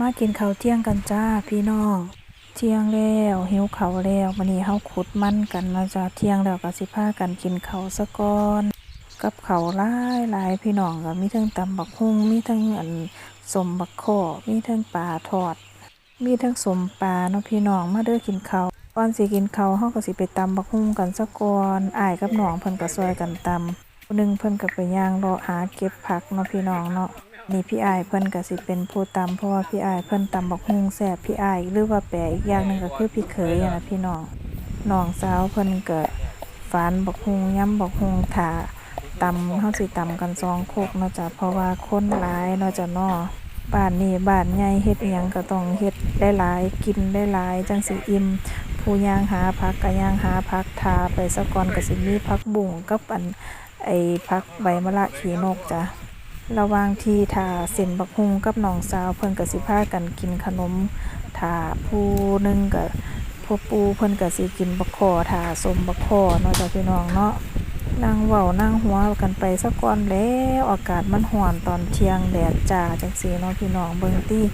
มากินข้าวเที่ยงกันจ้าพี่น้อง เที่ยงแล้วหิวข้าวแล้ววันนี้เฮาขุดมันกันเนาะจ้าเที่ยงแล้วก็สิพากันกินข้าวซะก่อนกับข้าวหลายหลายพี่น้องก็มีทั้งตำบักฮุ่งมีทั้งอันสมบักข้อมีทั้งปลาทอด มีทั้งสมปลาเนาะพี่น้องมาเด้อกินข้าวก่อนสิกินข้าวเฮาก็สิไปตำบักฮุ่งกันซะก่อนอ้ายกับน้องเพิ่นก็ช่วยกันตำหนึงเพิ่นก็ไปย่างเลาะหาเก็บผักเนาะพี่น้องเนาะ นี่พี่อ้ายเพิ่นก็สิเป็นผู้ตำเพราะว่าพี่อ้ายเพิ่นตำบักฮุ่งแซ่บพี่อ้ายหรือว่าแปลอีกอย่างหนึ่งก็คือพี่เขยนะพี่น้องน้องสาวเพิ่นก็ฝานบักฮุ่งย้ำบักฮุ่งถาตำเฮาสิตำกันสองโคกเนาะจ้ะเพราะว่าคนหลายเนาะจ้ะนาะบ้านนี้บ้านใหญ่เฮ็ดอิหยังก็ต้องเฮ็ดได้หลายกินได้หลายจังสิอิ่มผู้ย่างหาผักก็ย่างหาผักทาไปซะก่อนก็สิมีผักบุ้งกับอันไอ้ผักใบมะระขีนกจ้ะ ระวางที่ทาเส้นบักฮุงกับน้องสาวเพิ่นก็สิพากันกินขนมทาผู้หนึงก็พ่อปูเพิ่นก็สิกินบักขอทาสมบักขอเนาะจ้ะพี่น้องเนาะนั่งเว้านั่งหัวกันไปสักก่อนแล้วอากาศมันร้อนตอนเที่ยงแดดจ้าจังสีเนาะพี่น้องเบิ่งตี้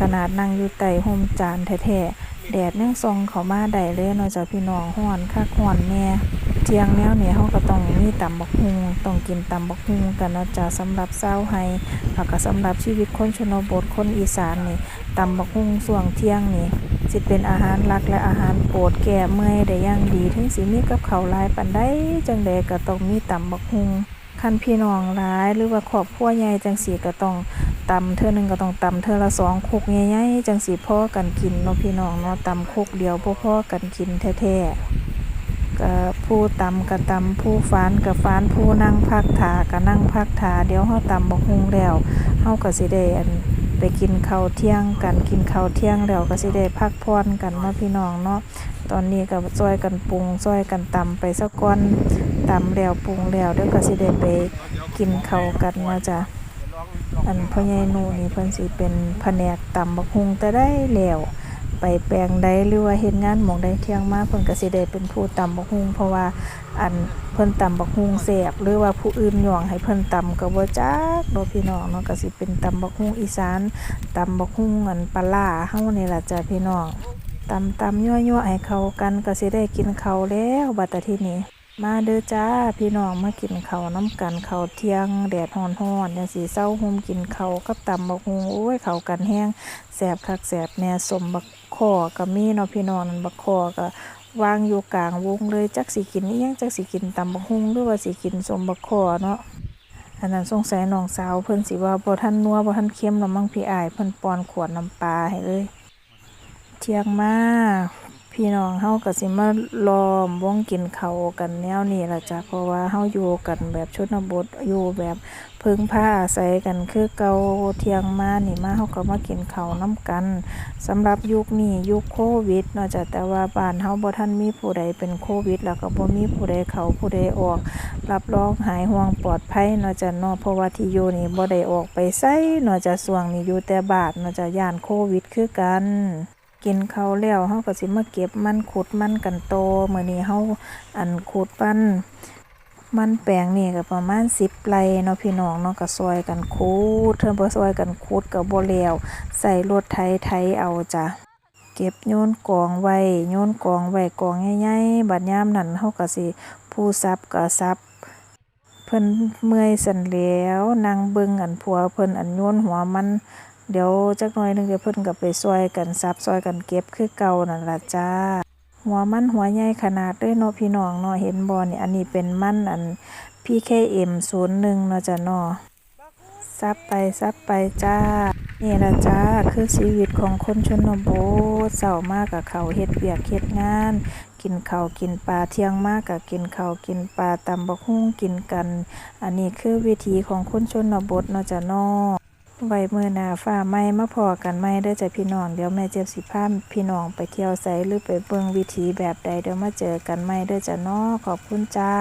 ขนาดนั่งอยู่ใต้ห่มจานแท้ๆแดดยังส่องเข้ามาได้เลยเนาะจ้ะพี่น้องร้อนคักร้อนแน่ เที่ยงแนวเนี้เฮาก็ต้องมีตำบักฮุงต้องกินตำบักฮุงกันนะจ้ะสำหรับชาวไฮแล้วก็สำหรับชีวิตคนชนบทคนอีสานนี่ตำบักฮุงช่วงเที่ยงนี่สิเป็นอาหารหลักและอาหารโปรดแก่เมื่อยได้ย่างดีถึงสิมีกับเขาลายปานใดจังใดก็ต้องมีตำบักฮุงคันพี่น้องหลายหรือว่าครอบครัวใหญ่จังสีก็ต้องตำเทื่อหนึ่งก็ต้องตำเทื่อละสองคุกใหญ่ๆจังสีพ่อกันกินเนาะพี่น้องเนาะตำคุกเดียวบ่พ่อกันกินแท้ๆ ก็ผู้ตำก็ตำผู้ฟานก็ฟานผู้นั่งพักถาก็นั่งพักถาเดี๋ยวเฮาตำบักฮุงแล้วเฮาก็สิได้อันไปกินข้าวเที่ยงกันกินข้าวเที่ยงแล้วก็สิได้พักผ่อนกันเนาะพี่น้องเนาะตอนนี้ก็ช่วยกันปรุงช่วยกันตำไปซะก่อนตำแล้วปรุงแล้วเดี๋ยวก็สิได้ไปกินข้าวกันเนาะจ้ะอันพ่อใหญ่หนูนี่เพิ่นสิเป็นแผนกตำบักฮุงแต่ได้แล้ว แปลงใดหรือว่าเฮ็ดงานหม่องใดเที่ยงมาเพิ่นก็สิได้เป็นผู้ตำบักฮุงเพราะว่าอันเพิ่นตำบักฮุงแซ่บหรือว่าผู้อื่นย่องให้เพิ่นตำก็บ่จักบ่พี่น้องเนาะก็สิเป็นตำบักฮุงอีสานตำบักฮุงอันปลาร้าเฮานี่ล่ะจ้ะพี่น้องตำตำยั่วๆให้เข้ากันก็สิได้กินข้าวแล้วบัดต่ทีนี้ มาเด้อจ้าพี่น้องมากินข้าวน้ำกันข้าวเที่ยงแดดฮ้อนๆจังสีเศร้าห่มกินข้าวกับตำบักฮงโอ้ยข้าวกันแห้งแสบคักแสบแน่สมบักขอก็มีเนาะพี่น้องบักขอก็วางอยู่กลางวงเลยจักสิกินอีหยังจักสิกินตำบักฮงหรือว่าสิกินสมบักขอเนาะอันนั้นสงสัยน้องสาวเพิ่นสิว่าบ่ทันนัวบ่ทันเค็มแล้วมั้งพี่อายเพิ่นปอนขวดน้ำปลาให้เลย เที่ยงมา พี่น้องเฮาก็สิมาล้อมวงกินเขากันแนวนี้ล่ะจ้ะเพราะว่าเฮาอยู่กันแบบชนบทอยู่แบบพึ่งพาอาศัยกันคือเก่าเที่ยงมานี่มาเฮาก็มากินเขาวนํกันสำหรับยุคนี้ยุคโควิดเนาะจ้ะแต่ว่าบ้านเฮาบ่ทันมีผู้ใดเป็นโควิด แล้วก็บ่มีผู้ใดเขาผู้ใดออก รับรองหายห่วงปลอดภัยเนาะจ้ะเนาะเพราะว่าที่อยู่นี่บ่ได้ออกไปไสเนาะจ้ะช่วงนี้อยู่แต่บ้านเนาะจ้ะย่านโควิดคือกัน กินเขาแล้วเฮาก็สิมาเก็บมันขุดมันกันโตมื้อนี้เฮาอันขุดปันมันแปลงนี่ก็ประมาณ10ไรเนาะพี่น้องเนาะก็ซอยกันขุดเทิงบ่ซอยกันขุดก็บ่แล้วใส่รถไถไถเอาจ้ะเก็บโยนกองไว้โยนกองไว้กองใหญ่ๆบัดยามนั้นเฮาก็สิผู้ซับก็ซับเพิ่นเมื่อยสันแหล้วนั่งเบิ่งอันผัวเพิ่นอันโยนหัวมัน เดี๋ยวจักหน่อยหนึงเดี๋ยวเพิ่นก็ไปซอยกันซับซอยกันเก็บคือเก่านั่นล่ะจ้า หัวมันหัวใหญ่ขนาดเลยเนาะพี่น้องเนาะเห็นบ่นี่อันนี้เป็นมันอัน PKM 01เนาะจ้ะเนาะซับไปซับไปจ้า นี่ละจ้า คือชีวิตของคนชนบทเช้ามากกับเขาเฮ็ดเวียกเฮ็ดงาน กินเขากินปลาเที่ยงมากกับกินเขากินปลาตำบักหุ่งกินกัน อันนี้คือวิถีของคนชนบทเนาะจ้ะเนาะ ไว้มือหนาฟ้าไม่มาพอกันไม่เด้อจ้ะพี่น้องเดี๋ยวแม่เจ็บสิพาพี่น้องไปเที่ยวไสหรือไปเบิ่งวิถีแบบใดเดี๋ยวมาเจอกันไม่เด้อจ้ะน้อขอบคุณจ้า